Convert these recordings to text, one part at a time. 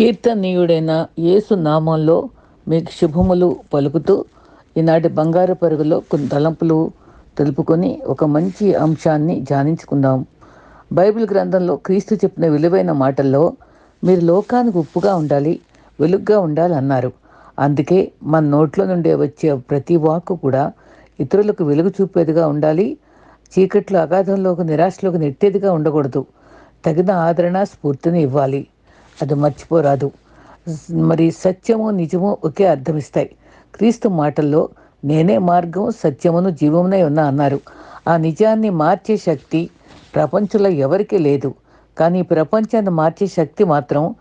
కీర్తనీయుడైన యేసు నామంలో మీకు శుభములు పలుకుతూ ఈనాటి బంగారు పరుగులో కొన్ని తలంపులు తెలుపుకొని ఒక మంచి అంశాన్ని ధ్యానించుకుందాం. బైబిల్ గ్రంథంలో క్రీస్తు చెప్పిన విలువైన మాటల్లో మీరు లోకానికి ఉప్పుగా ఉండాలి వెలుగ్గా ఉండాలన్నారు. అందుకే మన నోట్లో నుండి వచ్చే ప్రతి వాక్కు కూడా ఇతరులకు వెలుగు చూపేదిగా ఉండాలి చీకట్లో అగాధంలోకి నిరాశలోకి నెట్టేదిగా ఉండకూడదు. తగిన ఆదరణ స్ఫూర్తిని ఇవ్వాలి. అది మర్చిపోరాదు మరి సత్యము నిజము ఒకే అర్థమిస్తాయి. క్రీస్తు మాటల్లో నేనే మార్గం సత్యమును జీవమునై ఉన్నా అన్నారు. ఆ నిజాన్ని మార్చే శక్తి ప్రపంచంలో ఎవరికీ లేదు. కానీ ప్రపంచాన్ని మార్చే శక్తి మాత్రం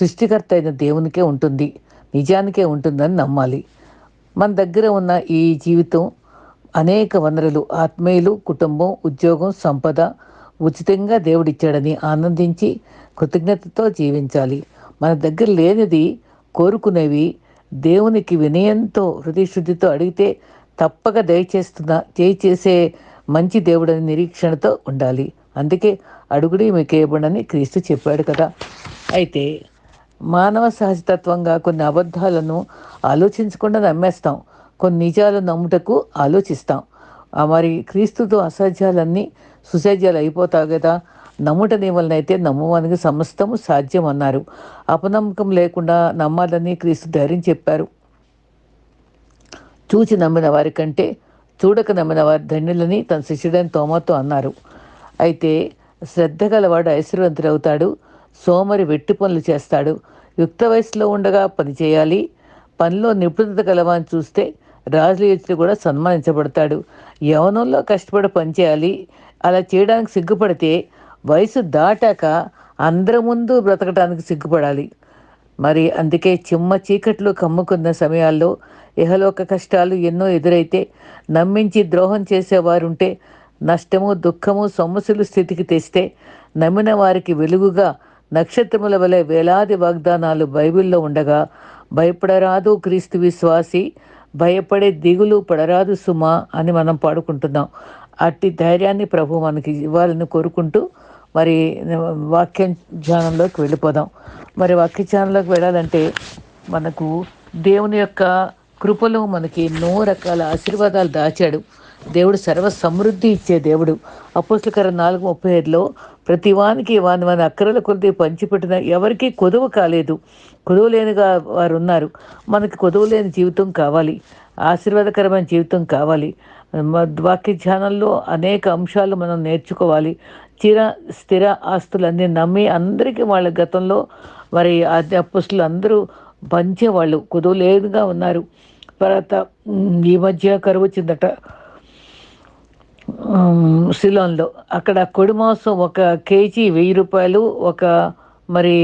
సృష్టికర్త అయిన దేవునికే ఉంటుంది. నిజానికే ఉంటుందని నమ్మాలి. మన దగ్గర ఉన్న ఈ జీవితం అనేక వనరులు ఆత్మీయులు కుటుంబం ఉద్యోగం సంపద ఉచితంగా దేవుడిచ్చాడని ఆనందించి కృతజ్ఞతతో జీవించాలి. మన దగ్గర లేనిది కోరుకునేవి దేవునికి వినయంతో హృదయశుద్ధితో అడిగితే తప్పక దయచేస్తున్న దయచేసే మంచి దేవుడని నిరీక్షణతో ఉండాలి. అందుకే అడుగుడి మీకు క్రీస్తు చెప్పాడు కదా. అయితే మానవ సహజతత్వంగా కొన్ని అబద్ధాలను ఆలోచించకుండా నమ్మేస్తాం. కొన్ని నిజాలు నమ్ముటకు ఆలోచిస్తాం. మరి క్రీస్తుతో అసాధ్యాలన్నీ సుసాధ్యాలు అయిపోతావు కదా. నమ్ముటనే వలనైతే నమ్మవానికి సమస్తము సాధ్యం అన్నారు అపనమ్మకం లేకుండా నమ్మాలని క్రీస్తు ధైర్యం చెప్పారు. చూచి నమ్మిన వారి కంటే చూడక నమ్మిన వారి ధన్యులని తన శిష్యుడైన తోమతో అన్నారు. అయితే శ్రద్ధ గలవాడు ఐశ్వర్యవంతుడవుతాడు సోమరి వెట్టి పనులు చేస్తాడు. యుక్త వయసులో ఉండగా పని చేయాలి పనిలో నిపుణత గలవాన్ని చూస్తే రాజుల కూడా సన్మానించబడతాడు. యవనంలో కష్టపడి పనిచేయాలి అలా చేయడానికి సిగ్గుపడితే వయసు దాటాక అందరి ముందు బ్రతకడానికి సిగ్గుపడాలి. మరి అందుకే చిమ్మ చీకట్లు కమ్ముకున్న సమయాల్లో ఇహలోక కష్టాలు ఎన్నో ఎదురైతే నమ్మించి ద్రోహం చేసేవారుంటే నష్టము దుఃఖము సమస్యలు స్థితికి తెస్తే నమ్మిన వారికి వెలుగుగా నక్షత్రముల వలె వేలాది వాగ్దానాలు బైబిల్లో ఉండగా భయపడరాదు క్రీస్తు విశ్వాసి భయపడే దిగులు పడరాదు సుమా అని మనం పాడుకుంటున్నాం. అట్టి ధైర్యాన్ని ప్రభు మనకి ఇవ్వాలని కోరుకుంటూ మరి వాక్యం ధ్యానంలోకి వెళ్ళిపోదాం. మరి వాక్య ధ్యానంలోకి వెళ్ళాలంటే మనకు దేవుని యొక్క కృపలో మనకి ఎన్నో రకాల ఆశీర్వాదాలు దాచాడు. దేవుడు సర్వ సమృద్ధి ఇచ్చే దేవుడు. అపోస్లకర నాలుగు ముప్పై ఐదులో ప్రతి వానికి వాని వాని అక్కరల కొద్ది పంచిపెట్టిన ఎవరికీ కొదువు కాలేదు. కొదువు లేనిగా వారు ఉన్నారు మనకి కొదువు లేని జీవితం కావాలి. ఆశీర్వాదకరమైన జీవితం కావాలి. వాక్య ధ్యానంలో అనేక అంశాలు మనం నేర్చుకోవాలి. చిర స్థిర ఆస్తులన్నీ నమ్మి అందరికీ వాళ్ళ గతంలో మరి అప్పుస్తులు అందరూ పంచేవాళ్ళు కొదువు ఉన్నారు. తర్వాత ఈ మధ్య కరువు వచ్చిందట. సిలోన్లో అక్కడ కొడి మాంసం ఒక కేజీ వెయ్యి రూపాయలు ఒక మరి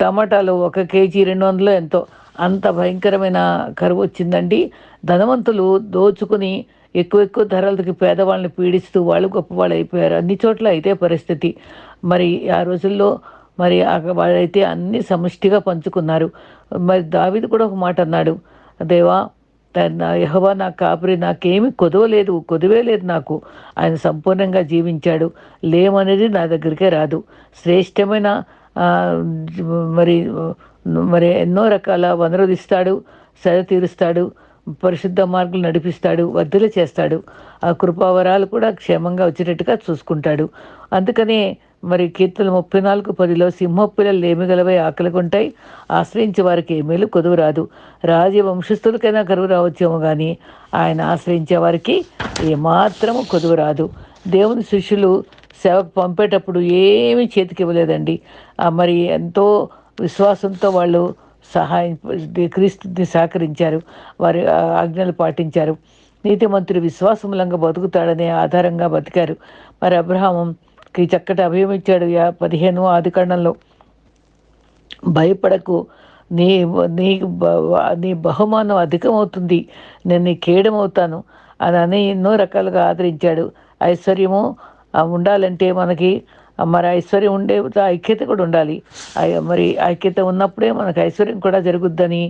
టమాటాలు ఒక కేజీ రెండు వందలు ఎంతో. అంత భయంకరమైన కరువు వచ్చిందండి. ధనవంతులు దోచుకుని ఎక్కువ ఎక్కువ ధరలకి పేదవాళ్ళని పీడిస్తూ వాళ్ళు గొప్పవాళ్ళు అయిపోయారు. అన్ని చోట్ల ఇదే పరిస్థితి. మరి ఆ రోజుల్లో మరి వాళ్ళైతే అన్ని సమిష్టిగా పంచుకున్నారు. మరి దావిది కూడా ఒక మాట అన్నాడు. దేవా యహవా నా కాపురి నాకేమి కొదవలేదు కొదవే లేదు నాకు. ఆయన సంపూర్ణంగా జీవించాడు. లేమనేది నా దగ్గరికే రాదు. శ్రేష్టమైన మరి మరి ఎన్నో రకాల వనరులు ఇస్తాడు సరి తీరుస్తాడు. పరిశుద్ధ మార్గులు నడిపిస్తాడు వర్ధలు చేస్తాడు. ఆ కృపావరాలు కూడా క్షేమంగా వచ్చేటట్టుగా చూసుకుంటాడు. అందుకనే మరి కీర్తన ముప్పై నాలుగు పదిలో సింహపిల్లలు లేమిగలవై ఆకలికుంటాయి ఆశ్రయించే వారికి ఏమేలు కొదువు రాదు. రాజవంశస్థులకైనా కరువు రావచ్చేమో కానీ ఆయన ఆశ్రయించే వారికి ఏమాత్రము కొదువు రాదు. దేవుని శిష్యులు సేవకు పంపేటప్పుడు ఏమీ చేతికి ఇవ్వలేదండి. మరి ఎంతో విశ్వాసంతో వాళ్ళు సహాయం క్రీస్తుని సహకరించారు. వారి ఆజ్ఞలు పాటించారు. నీతిమంతుడు విశ్వాసములంగా బతుకుతాడనే ఆధారంగా బతికారు. మరి అబ్రహాంకి చక్కటి అభయం ఇచ్చాడు. పదిహేను ఆది భయపడకు. నీ నీ నీ బహుమానం అధికమవుతుంది. నేను నీ కేయడమవుతాను అని అని ఎన్నో రకాలుగా ఆదరించాడు. ఐశ్వర్యము ఉండాలంటే మనకి మరి ఐశ్వర్యం ఉండే ఐక్యత కూడా ఉండాలి. మరి ఐక్యత ఉన్నప్పుడే మనకు ఐశ్వర్యం కూడా జరుగుద్దని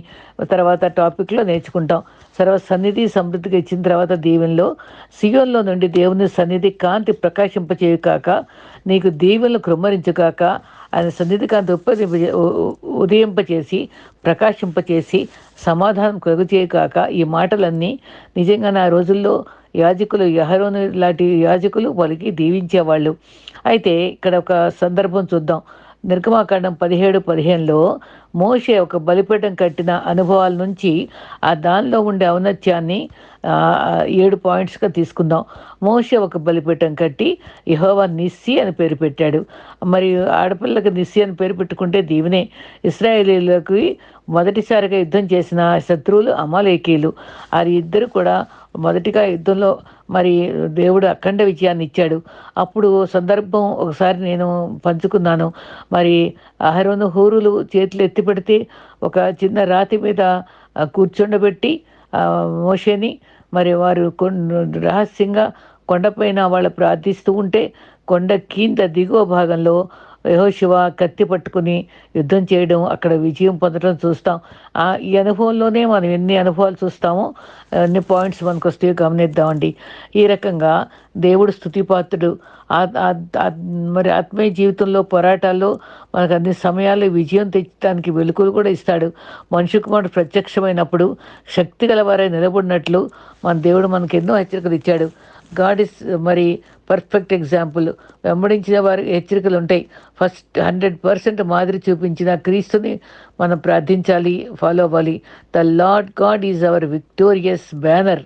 తర్వాత టాపిక్లో నేర్చుకుంటాం. సర్వ సన్నిధి సమృద్ధిగా ఇచ్చిన తర్వాత దీవెనలో సియోన్లో నుండి దేవుని సన్నిధి కాంతి ప్రకాశింపచేయు కాక నీకు దీవెనలు కృమ్మరించుకాక ఆయన సన్నిధి కాంతి ఉప్పదింప ఉదయింపచేసి ప్రకాశింపచేసి సమాధానం కలుగుచేయకాక ఈ మాటలన్నీ నిజంగా నా రోజుల్లో యాజకులు యహరోను లాంటి యాజకులు వాళ్ళకి దీవించేవాళ్ళు. అయితే ఇక్కడ ఒక సందర్భం చూద్దాం. నిర్గమాకాండం పదిహేడు పదిహేనులో మోషే ఒక బలిపీఠం కట్టిన అనుభవాల నుంచి ఆ దానిలో ఉండే ఔన్నత్యాన్ని ఏడు పాయింట్స్గా తీసుకుందాం. మోషే ఒక బలిపీఠం కట్టి యహోవా నిస్సి అని పేరు పెట్టాడు. మరి ఆడపిల్లకి నిస్సి అని పేరు పెట్టుకుంటే దీవెనే. ఇస్రాయేలీలకు మొదటిసారిగా యుద్ధం చేసిన శత్రువులు అమాలేకీలు వారి ఇద్దరు కూడా మొదటిగా యుద్ధంలో మరి దేవుడు అఖండ విజయాన్ని ఇచ్చాడు. అప్పుడు సందర్భం ఒకసారి నేను పంచుకున్నాను. మరి అహరోను హూరులు చేతులు ఎత్తి పెడితే ఒక చిన్న రాతి మీద కూర్చుండబెట్టి మోషేని మరి వారు రహస్యంగా కొండపైన వాళ్ళు ప్రార్థిస్తూ ఉంటే కొండ కింద దిగువ భాగంలో యహోశివ కత్తి పట్టుకుని యుద్ధం చేయడం అక్కడ విజయం పొందడం చూస్తాం. ఆ ఈ అనుభవంలోనే మనం ఎన్ని అనుభవాలు చూస్తామో అన్ని పాయింట్స్ మనకు వస్తే గమనిద్దామండి. ఈ రకంగా దేవుడు స్థుతిపాత్రుడు మరి ఆత్మీయ జీవితంలో పోరాటాల్లో మనకు అన్ని సమయాల్లో విజయం తెచ్చడానికి వెలుకులు కూడా ఇస్తాడు. మనిషి కుమారుడు ప్రత్యక్షమైనప్పుడు శక్తి గలవారై నిలబడినట్లు మన దేవుడు మనకు ఎన్నో హెచ్చరికలు ఇచ్చాడు. గాడ్ ఇస్ మరి పర్ఫెక్ట్ ఎగ్జాంపుల్. వెంబడించిన వారికి హెచ్చరికలు ఉంటాయి. ఫస్ట్ హండ్రెడ్ పర్సెంట్ మాదిరి చూపించిన క్రీస్తుని మనం ప్రార్థించాలి ఫాలో అవ్వాలి. The Lord God is our victorious banner.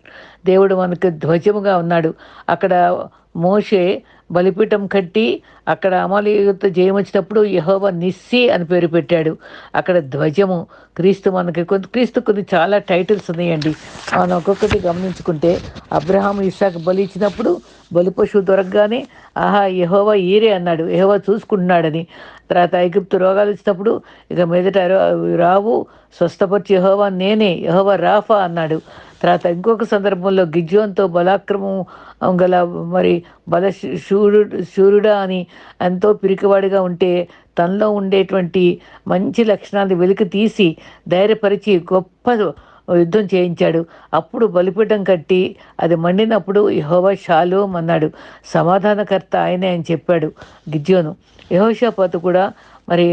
దేవుడు మనకు ధ్వజముగా ఉన్నాడు. అక్కడ మోషే బలిపీఠం కట్టి అక్కడ అమలయుత జయమొచ్చినప్పుడు యహోవ నిస్సి అని పేరు పెట్టాడు. అక్కడ ధ్వజము క్రీస్తు మనకి కొంత క్రీస్తు కొన్ని చాలా టైటిల్స్ ఉన్నాయండి. మనం ఒక్కొక్కటి గమనించుకుంటే అబ్రహాం ఇస్సాక్ బలి ఇచ్చినప్పుడు బలి పశువు దొరకగానే ఆహా యహోవా ఈరే అన్నాడు. యహోవా చూసుకుంటున్నాడని. తర్వాత ఐగుప్తు రోగాలు వచ్చినప్పుడు ఇక మీదట రావు స్వస్థపరిచి యహోవా నేనే యహోవా రాఫా అన్నాడు. తర్వాత ఇంకొక సందర్భంలో గిజ్జోన్తో బలాక్రమం గల మరి బల శూరు శూరుడా అని ఎంతో పిరికివాడిగా ఉంటే తనలో ఉండేటువంటి మంచి లక్షణాలు వెలికి తీసి ధైర్యపరిచి గొప్ప యుద్ధం చేయించాడు. అప్పుడు బలిపీఠం కట్టి అది మండినప్పుడు యహోవా షాలోం అన్నాడు. సమాధానకర్త ఆయనే అని చెప్పాడు గిజ్జోను. యహోషాపాతు కూడా మరి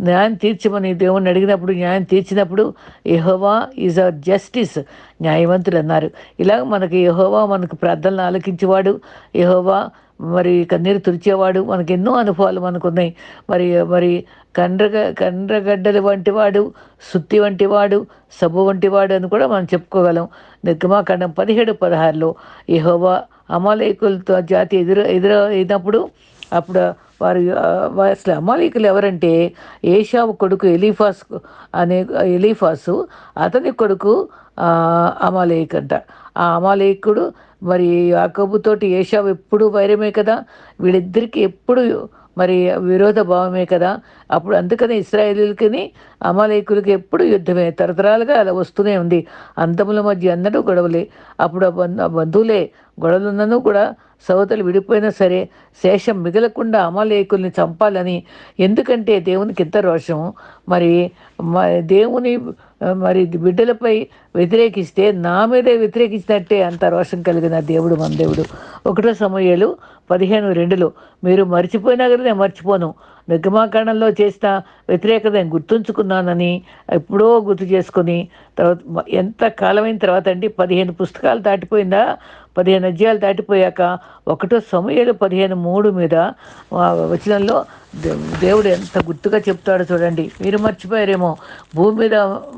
న్యాయం తీర్చమని దేవుణ్ణి అడిగినప్పుడు న్యాయం తీర్చినప్పుడు యహోవా ఈజ్ అవర్ జస్టిస్ న్యాయవంతులు అన్నారు. ఇలాగ మనకి యహోవా మనకు ప్రార్థనలు ఆలకించేవాడు యహోవా మరి కన్నీరు తుడిచేవాడు మనకి ఎన్నో అనుభవాలు మనకు ఉన్నాయి మరి మరి కండ్రగ కండ్రగడ్డలు వంటి వాడు సుత్తి వంటి వాడు సబ్బు వంటి వాడు అని కూడా మనం చెప్పుకోగలం. నిర్గమాకాండం పదిహేడు పదహారులో యహోవా అమలేకులతో జాతి ఎదురు ఎదురు అయినప్పుడు అప్పుడు వారి అసలు అమాలీకులు ఎవరంటే ఏషావు కొడుకు ఎలీఫాస్ అనే ఎలీఫాసు అతని కొడుకు అమాలేక్ అంట. ఆ అమాలేకుడు మరి యాకబుతోటి ఏషావు ఎప్పుడు వైరమే కదా? వీళ్ళిద్దరికి ఎప్పుడు మరి విరోధ భావమే కదా? అప్పుడు అందుకని ఇస్రాయేలీలకి అమాలేకులకి ఎప్పుడు యుద్ధమే. తరతరాలుగా అలా వస్తూనే ఉంది. అంతముల మధ్య అందరూ గొడవలే. అప్పుడు బంధు- ఆ బంధువులే గొడవలున్నను కూడా సవతలు విడిపోయినా సరే శేషం మిగలకుండా అమాలేకుల్ని చంపాలని ఎందుకంటే దేవునికి ఎంత రోషం? మరి దేవుని మరి బిడ్డలపై వ్యతిరేకిస్తే నా మీదే వ్యతిరేకించినట్టే అంత రోషం కలిగిన దేవుడు మన దేవుడు. ఒకటో సమయాలు పదిహేను రెండులో మీరు మర్చిపోయినా కదా నేను మర్చిపోను. నిర్గమాకాండంలో చేసిన వ్యతిరేకత నేను గుర్తుంచుకున్నానని ఎప్పుడో గుర్తు చేసుకుని తర్వాత ఎంత కాలమైన తర్వాత అండి పదిహేను పుస్తకాలు దాటిపోయిందా? పదిహేను అధ్యాయాలు దాటిపోయాక ఒకటో సమయాలు పదిహేను మూడు మీద వచనంలో దేవుడు ఎంత గుర్తుగా చెప్తాడో చూడండి. మీరు మర్చిపోయారేమో భూమి మీద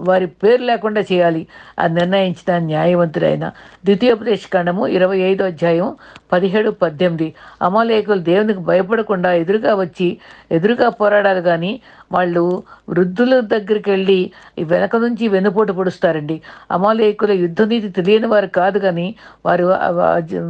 వారి పేరు లేకుండా చేయాలి. అది నిర్ణయించిన న్యాయవంతుడైన. ద్వితీయోపదేశ ఖండము ఇరవై ఐదో అధ్యాయం పదిహేడు పద్దెనిమిది. అమాలేకులు దేవునికి భయపడకుండా ఎదురుగా వచ్చి ఎదురుగా పోరాడాలి కానీ వాళ్ళు వృద్ధుల దగ్గరికి వెళ్ళి వెనక నుంచి వెనుపోటు పొడుస్తారండి. అమాలేకుల యుద్ధ నీతి తెలియని వారు కాదు కానీ వారు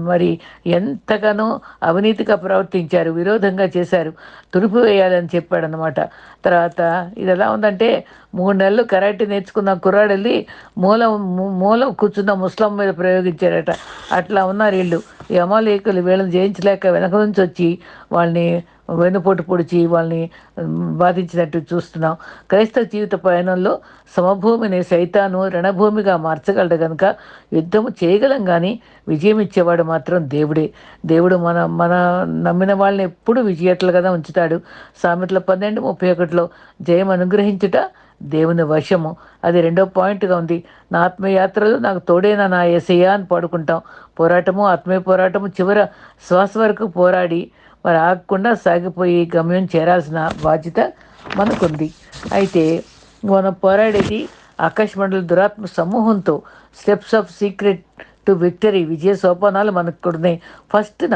మరి ఎంతగానో అవినీతిగా ప్రవర్తించారు విరోధంగా చేశారు తురుపు వేయాలని చెప్పాడు అనమాట తర్వాత ఇది ఎలా ఉందంటే మూడు నెలలు కరాటే నేర్చుకున్న కుర్రాడు వెళ్ళి మూలం మూ- మూలం కూర్చున్న ముస్లిం మీద ప్రయోగించారట. అట్లా ఉన్నారు వీళ్ళు. ఈ అమాలేకులు వీళ్ళని జయించలేక వెనక నుంచి వచ్చి వాళ్ళని వెన్నుపోటు పొడిచి వాళ్ళని బాధించినట్టు చూస్తున్నాం. క్రైస్తవ జీవిత పయనంలో సమభూమిని సైతాను రణభూమిగా మార్చగలడు కనుక యుద్ధము చేయగలం కానీ విజయం ఇచ్చేవాడు మాత్రం దేవుడే. దేవుడు మన మన నమ్మిన వాళ్ళని ఎప్పుడు విజేతలుగా ఉంచుతాడు. సామెతల పన్నెండు ముప్పై ఒకటిలో జయం అనుగ్రహించుట దేవుని వశము. అది రెండో పాయింట్గా ఉంది. నా ఆత్మయాత్రలు నాకు తోడైన నా ఎసయ్యా అని పాడుకుంటాం. పోరాటము ఆత్మీయ పోరాటము చివర శ్వాస వరకు పోరాడి వారు ఆగకుండా సాగిపోయి గమ్యం చేరాల్సిన బాధ్యత మనకుంది. అయితే మనం పోరాడేది ఆకాశమండల దురాత్మ సమూహంతో steps of secret to victory విజయ సోపానాలు మనకు ఉన్నాయి ఫస్ట్న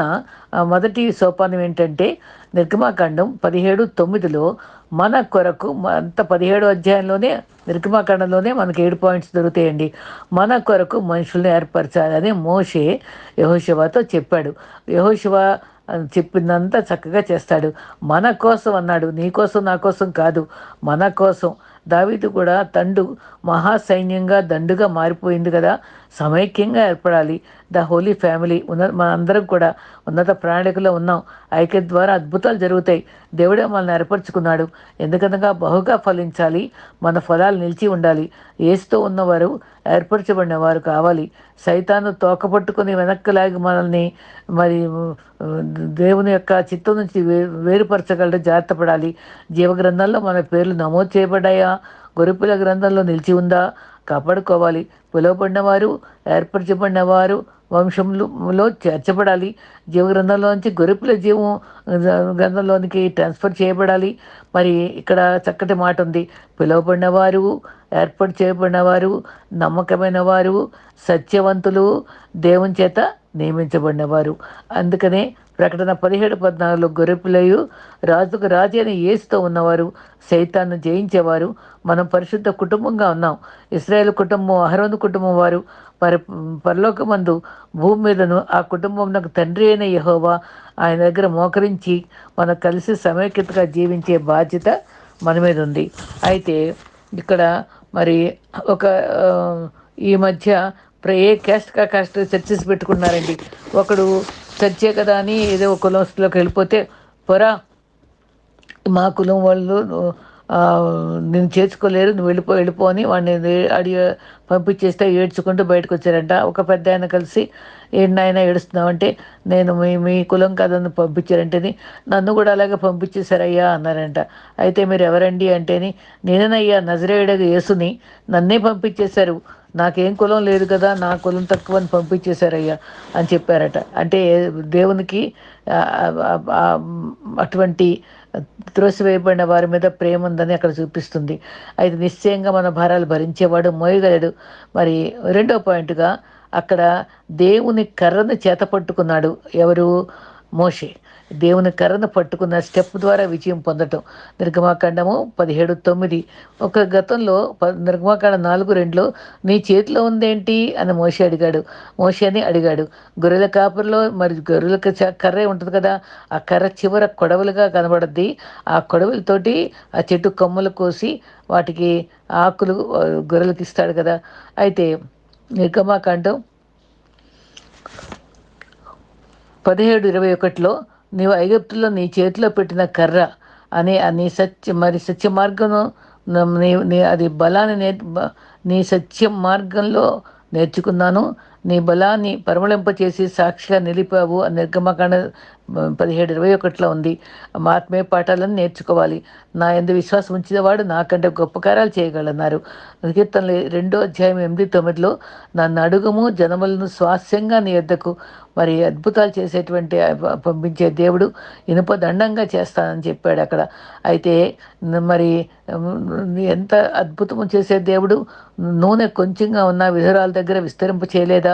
మొదటి సోపానం ఏంటంటే నిర్గమాకాండం పదిహేడు తొమ్మిదిలో మన కొరకు అంత పదిహేడు అధ్యాయంలోనే నిర్గమాకాండంలోనే మనకి ఏడు పాయింట్స్ దొరుకుతాయండి. మన కొరకు మనుషుల్ని ఏర్పరచాలని మోషే యహోశివాతో చెప్పాడు. యహోశివ చెప్పిందంతా చక్కగా చేస్తాడు. మన కోసం అన్నాడు. నీ కోసం నా కోసం కాదు. మన కోసం. దావీదు కూడా తండు మహాసైన్యంగా దండుగా మారిపోయింది కదా. సమైక్యంగా ఏర్పడాలి. The holy family. ఉన్న మనందరం కూడా ఉన్నత ప్రణాళికలో ఉన్నాం. ఐక్య ద్వారా అద్భుతాలు జరుగుతాయి. దేవుడే మనల్ని ఏర్పరచుకున్నాడు. ఎందుకనగా బహుగా ఫలించాలి. మన ఫలాలు నిలిచి ఉండాలి. ఏసుతో ఉన్నవారు ఏర్పరచబడిన వారు కావాలి. సైతాను తోకపట్టుకుని వెనక్కి లాగి మనల్ని మరి దేవుని యొక్క చిత్తం నుంచి వే వేరుపరచగలరు. జాగ్రత్త పడాలి. జీవగ్రంథంలో మన పేర్లు నమోదు చేయబడ్డాయా? గొరిపిల గ్రంథంలో నిలిచి ఉందా? కాపాడుకోవాలి. పిలువబడిన వారు ఏర్పరచబడిన వారు వంశంలో చేర్చబడాలి. జీవగ్రంథంలోంచి గొరిపుల జీవం గ్రంథంలోనికి ట్రాన్స్ఫర్ చేయబడాలి. మరి ఇక్కడ చక్కటి మాట ఉంది. పిలువబడిన వారు ఏర్పాటు చేయబడిన వారు నమ్మకమైన వారు సత్యవంతులు దేవుని చేత నియమించబడిన వారు అందుకనే ప్రకటన పదిహేడు పద్నాలుగులో గొర్రెపిల్లయు రాజుకు రాజు అని ఏసుతో ఉన్నవారు సైతాన్ని జయించేవారు. మనం పరిశుద్ధ కుటుంబంగా ఉన్నాం. ఇస్రాయేల్ కుటుంబం అహరోను కుటుంబం వారు పరి పరలోకమందు భూమి మీదను ఆ కుటుంబం నాకు తండ్రి అయిన యహోవా ఆయన దగ్గర మోకరించి మనం కలిసి సమైక్యతగా జీవించే బాధ్యత మన మీద ఉంది. అయితే ఇక్కడ మరి ఒక ఈ మధ్య ఏ క్యాస్ట్ కా కాస్ట్ చర్చస్ పెట్టుకున్నారండి. ఒకడు సత్యే కదా అని ఏదో కులంలోకి వెళ్ళిపోతే పొరా మా కులం వాళ్ళు నేను చేర్చుకోలేరు నువ్వు వెళ్ళిపో వెళ్ళిపో అని వాడిని అడిగి పంపించేస్తే ఏడ్చుకుంటూ బయటకు వచ్చారంట ఒక పెద్ద ఆయన కలిసి ఏంటి ఏడుస్తున్నావు? అంటే నేను మీ మీ కులం కథను పంపించారంటేని నన్ను కూడా అలాగే పంపించేశారయ్యా అన్నారంట. అయితే మీరు ఎవరండి? అంటేని నేనేనయ్యా నజరేయుడగా యేసుని. నన్నే పంపించేశారు. నాకేం కులం లేదు కదా నా కులం తక్కువ అని పంపించేశారయ్యా అని చెప్పారట. అంటే దేవునికి అటువంటి త్రోసివేయబడిన వారి మీద ప్రేమ ఉందని అక్కడ చూపిస్తుంది. అయితే నిశ్చయంగా మన భారాలు భరించేవాడు మోయగలడు. మరి రెండో పాయింట్గా అక్కడ దేవుని కర్రను చేత పట్టుకున్నాడు ఎవరు? మోషే. దేవుని కర్రను పట్టుకున్న స్టెప్ ద్వారా విజయం పొందటం. నిర్గమాకాండము పదిహేడు తొమ్మిది. ఒక గతంలో నిర్గమాకాండ నాలుగు రెండులో నీ చేతిలో ఉందేంటి? అని మోషి అడిగాడు. మోషి అని అడిగాడు. గొర్రెల కాపురలో మరి గొర్రెలకు కర్రే ఉంటుంది కదా ఆ కర్ర చివర కొడవలుగా కనబడద్ది. ఆ కొడవలతోటి ఆ చెట్టు కొమ్మలు కోసి వాటికి ఆకులు గొర్రెలకు ఇస్తాడు కదా. అయితే నిర్గమాకాండం పదిహేడు ఇరవై ఒకటిలో నీవు ఐగుప్తులో నీ చేతిలో పెట్టిన కర్ర అనే నీ సత్య మరి సత్య మార్గం నీ అది బలాన్ని నే నీ సత్య మార్గంలో నేర్చుకున్నాను. నీ బలాన్ని పరిమళింపచేసి సాక్షిగా నిలిపావు అని నిర్గమకాండ పదిహేడు ఇరవై ఒకటిలో ఉంది. మా ఆత్మీయ పాఠాలను నేర్చుకోవాలి. నా ఎందు విశ్వాసం ఉంచినవాడు నాకంటే గొప్ప కార్యాలు చేయగలన్నారు కీర్తనలు రెండో అధ్యాయం ఎనిమిది తొమ్మిదిలో నన్ను అడుగుము జనములను స్వాస్యంగా నీ ఎద్దకు మరి అద్భుతాలు చేసేటువంటి పంపించే దేవుడు ఇనుప దండంగా చేస్తానని చెప్పాడు అక్కడ. అయితే మరి ఎంత అద్భుతము చేసే దేవుడు నూనె కొంచెంగా ఉన్న విధురాల దగ్గర విస్తరింప చేయలేదా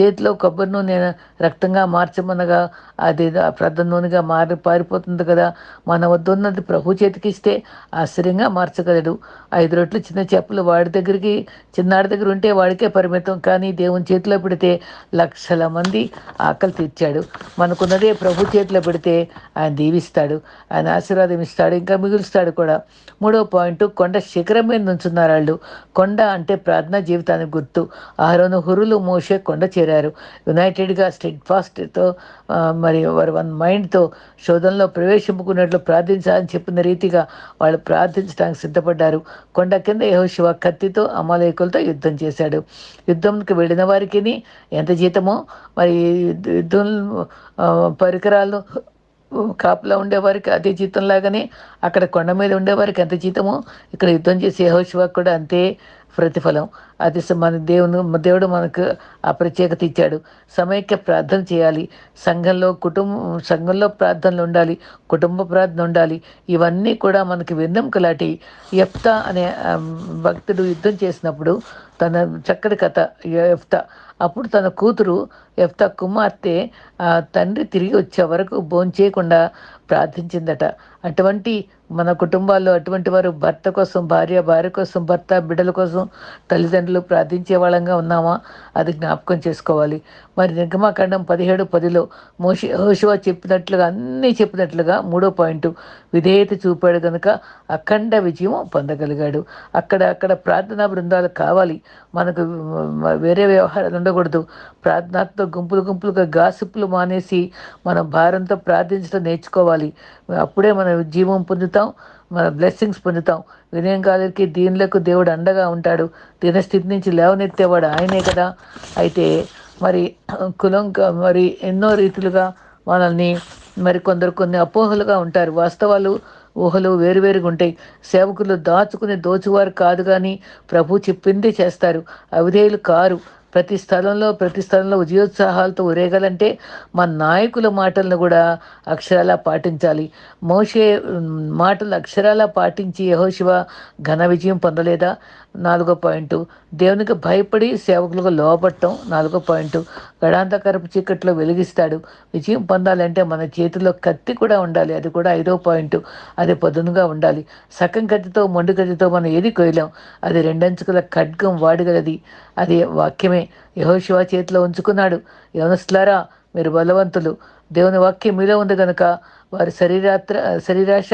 చేతిలో కొబ్బరి నూనె రక్తంగా మార్చమనగా అది ప్రధాన నూనెగా మారి పారిపోతుంది కదా. మన వద్దున్నది ప్రభు చేతికిస్తే ఆశ్చర్యంగా మార్చగలడు. ఐదు రొట్లు చిన్న చేపలు వాడి దగ్గరికి చిన్నాడి దగ్గర ఉంటే వాడికే పరిమితం. కానీ దేవుని చేతిలో పెడితే లక్షల మంది ఆకలి తీర్చాడు. మనకున్నదే ప్రభు చేతిలో పెడితే ఆయన దీవిస్తాడు. ఆయన ఆశీర్వాదం ఇస్తాడు. ఇంకా మిగులుస్తాడు కూడా. మూడో పాయింట్ కొండ శిఖరం మీద నుంచున్నారు వాళ్ళు. కొండ అంటే ప్రార్థనా జీవితానికి గుర్తు. ఆరోను హురులు మోసే కొండ చే చేరారు. యునైటెడ్గా స్టెడ్ ఫాస్ట్తో మరి వారు వన్ మైండ్తో శోధనలో ప్రవేశింపుకున్నట్లు ప్రార్థించాలని చెప్పిన రీతిగా వాళ్ళు ప్రార్థించడానికి సిద్ధపడ్డారు. కొండ కింద యహోశివ కత్తితో అమలేకులతో యుద్ధం చేశాడు. యుద్ధంకి వెళ్ళిన వారికి ఎంత జీతమో మరి యుద్ధం పరికరాలు కాపులా ఉండేవారికి అదే జీతం లాగానే అక్కడ కొండ మీద ఉండేవారికి ఎంత జీతమో. ఇక్కడ యుద్ధం చేసే యహోశివాకు కూడా అంతే ప్రతిఫలం. అది మన దేవుని దేవుడు మనకు ఆ ప్రత్యేకత ఇచ్చాడు. సమైక్య ప్రార్థన చేయాలి. సంఘంలో కుటుంబం సంఘంలో ప్రార్థనలు ఉండాలి. కుటుంబ ప్రార్థన ఉండాలి. ఇవన్నీ కూడా మనకి వెన్నెముకలాంటి ఎప్తా అనే భక్తుడు యుద్ధం చేసినప్పుడు తన చక్కటి కథ ఎఫ్తా అప్పుడు తన కూతురు ఎఫ్తా కుమార్తె తండ్రి తిరిగి వచ్చే వరకు భోంచేయకుండా ప్రార్థించిందట. అటువంటి మన కుటుంబాల్లో అటువంటి వారు భర్త కోసం భార్య భార్య కోసం భర్త బిడ్డల కోసం తల్లిదండ్రులు ప్రార్థించే వాళ్ళంగా ఉన్నామా? అది జ్ఞాపకం చేసుకోవాలి. మరి నిర్గమాకాండం పదిహేడు పదిలో మోషి హోషువా చెప్పినట్లుగా అన్నీ చెప్పినట్లుగా మూడో పాయింట్ విధేయత చూపాడు కనుక అఖండ విజయం పొందగలిగాడు. అక్కడ అక్కడ ప్రార్థనా బృందాలు కావాలి. మనకు వేరే వ్యవహారాలు ఉండకూడదు. ప్రార్థనాత్మక గుంపులు గుంపులుగా గాసిప్పులు మానేసి మనం భారంతో ప్రార్థించడం నేర్చుకోవాలి. అప్పుడే మనం జీవం పొందుతాం మన బ్లెస్సింగ్స్ పొందుతాం. వినయంగాలకి దీనిలకు దేవుడు అండగా ఉంటాడు. దినస్థితి నుంచి లేవనెత్తేవాడు ఆయనే కదా. అయితే మరి కులం మరి ఎన్నో రీతులుగా మనల్ని మరి కొందరు కొన్ని అపోహలుగా ఉంటారు. వాస్తవాలు ఊహలు వేరువేరుగా ఉంటాయి. సేవకులు దాచుకుని దోచువారు కాదు కానీ ప్రభు చెప్పింది చేస్తారు. అవిధేయులు కారు. ప్రతి స్థలంలో ప్రతి స్థలంలో ఉదయోత్సాహాలతో ఉరేగాలంటే మా నాయకుల మాటలను కూడా అక్షరాలా పాటించాలి. మోషే మాటలు అక్షరాలా పాటించి యహోశివ ఘన విజయం పొందలేదా? నాలుగో పాయింట్. దేవునికి భయపడి సేవకులకు లోపడటం నాలుగో పాయింట్. గడాంతకరపు చీకట్లో వెలిగిస్తాడు. విజయం పొందాలంటే మన చేతిలో కత్తి కూడా ఉండాలి. అది కూడా ఐదో పాయింట్. అది పొద్దునుగా ఉండాలి. సగం కత్తితో మొండు కత్తితో మనం ఏది కొయ్యలేం. అది రెండంచుకుల ఖడ్గం వాడగలది అది వాక్యమే. యహోశివ చేతిలో ఉంచుకున్నాడు. యవనస్తులారా మీరు బలవంతులు. దేవుని వాక్యం మీలో ఉంది కనుక వారి శరీరాత్ర శరీరాశ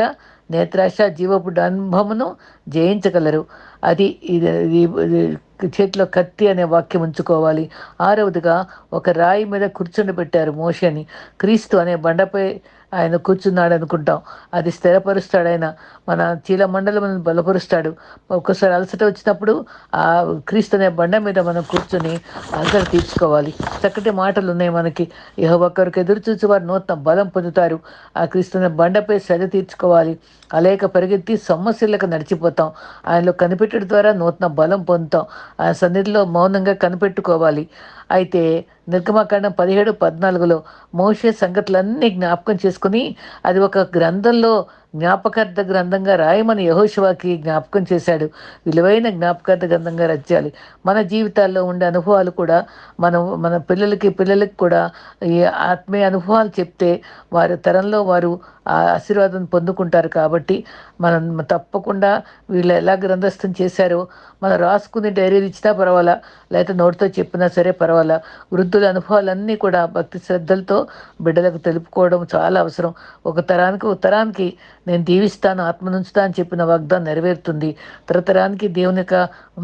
నేత్రాశ జీవపు డంభమును జయించగలరు. అది ఇది చేతిలో కత్తి అనే వాక్యం ఉంచుకోవాలి. ఆరవదిగా ఒక రాయి మీద కూర్చుండి పెట్టారు మోషని. క్రీస్తు అనే బండపై ఆయన కూర్చున్నాడు అనుకుంటాం. అది స్థిరపరుస్తాడు ఆయన మన చీల మండలం బలపరుస్తాడు. ఒక్కసారి అలసట వచ్చినప్పుడు ఆ క్రీస్తు అనే బండ మీద మనం కూర్చొని అలసట తీర్చుకోవాలి. చక్కటి మాటలు ఉన్నాయి మనకి. ఇహ ఒక్కరికి ఎదురు చూసి వారు నూతన బలం పొందుతారు. ఆ క్రీస్తు అనే బండపై సరి తీర్చుకోవాలి. అలేక పరిగెత్తి సమస్యలకు నడిచిపోతాం. ఆయనలో కనిపెట్టడం ద్వారా నూతన బలం పొందుతాం. ఆ సన్నిధిలో మౌనంగా కనిపెట్టుకోవాలి. అయితే నిర్గమకాండం పదిహేడు పద్నాలుగులో మోషే సంగతులన్నీ జ్ఞాపకం చేసుకుని అది ఒక గ్రంథంలో జ్ఞాపకార్థ గ్రంథంగా రాయమని యహోశివాకి జ్ఞాపకం చేశాడు. విలువైన జ్ఞాపకార్థ గ్రంథంగా రచాలి మన జీవితాల్లో ఉండే అనుభవాలు కూడా మనం మన పిల్లలకి పిల్లలకి కూడా ఈ ఆత్మీయ అనుభవాలు చెప్తే వారి తరంలో వారు ఆ ఆశీర్వాదం పొందుకుంటారు కాబట్టి మనం తప్పకుండా వీళ్ళు ఎలా గ్రంథస్థం చేశారో మనం రాసుకుని డైరీలు ఇచ్చినా పర్వాలా లేకపోతే నోటితో చెప్పినా సరే పర్వాలా. వృద్ధుల అనుభవాలన్నీ కూడా భక్తి శ్రద్ధలతో బిడ్డలకు తెలుపుకోవడం చాలా అవసరం. ఒక తరానికి ఒక తరానికి నేను దీవిస్తాను ఆత్మనుంచుతా అని చెప్పిన వాగ్దానం నెరవేరుతుంది. తరతరానికి దేవుని యొక్క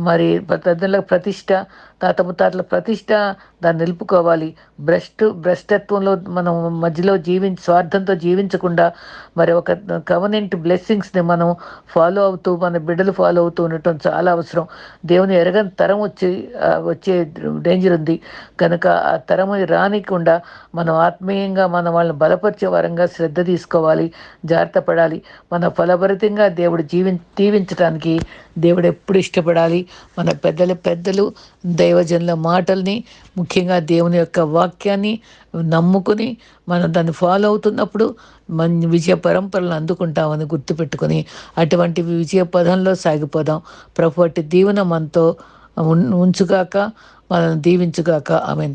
మరి తల్లిదండ్రులకు ప్రతిష్ట తాత ముత్తాతల ప్రతిష్ట దాన్ని నిలుపుకోవాలి. భ్రష్ట్ భ్రష్టత్వంలో మనం మధ్యలో జీవించి స్వార్థంతో జీవించకుండా మరి ఒక కవనెంట్ బ్లెస్సింగ్స్ని మనం ఫాలో అవుతూ మన బిడ్డలు ఫాలో అవుతూ ఉండటం చాలా అవసరం. దేవుని ఎరగని తరం వచ్చి వచ్చే డేంజర్ ఉంది. కనుక ఆ తరం రానికుండా మనం ఆత్మీయంగా మన వాళ్ళని బలపరిచే వరంగా శ్రద్ధ తీసుకోవాలి. జాగ్రత్త పడాలి. మన ఫలభరితంగా దేవుడు జీవి దీవించడానికి దేవుడు ఎప్పుడు ఇష్టపడాలి? మన పెద్దల పెద్దలు దైవజనుల మాటల్ని ముఖ్యంగా దేవుని యొక్క వాక్యాన్ని నమ్ముకుని మనం దాన్ని ఫాలో అవుతున్నప్పుడు మన విజయ పరంపరలు అందుకుంటామని గుర్తుపెట్టుకొని అటువంటి విజయ పదంలో సాగిపోదాం. ప్రభు దీవెన మనతో ఉంచుగాక మనల్ని దీవించుగాక. ఆమెన్.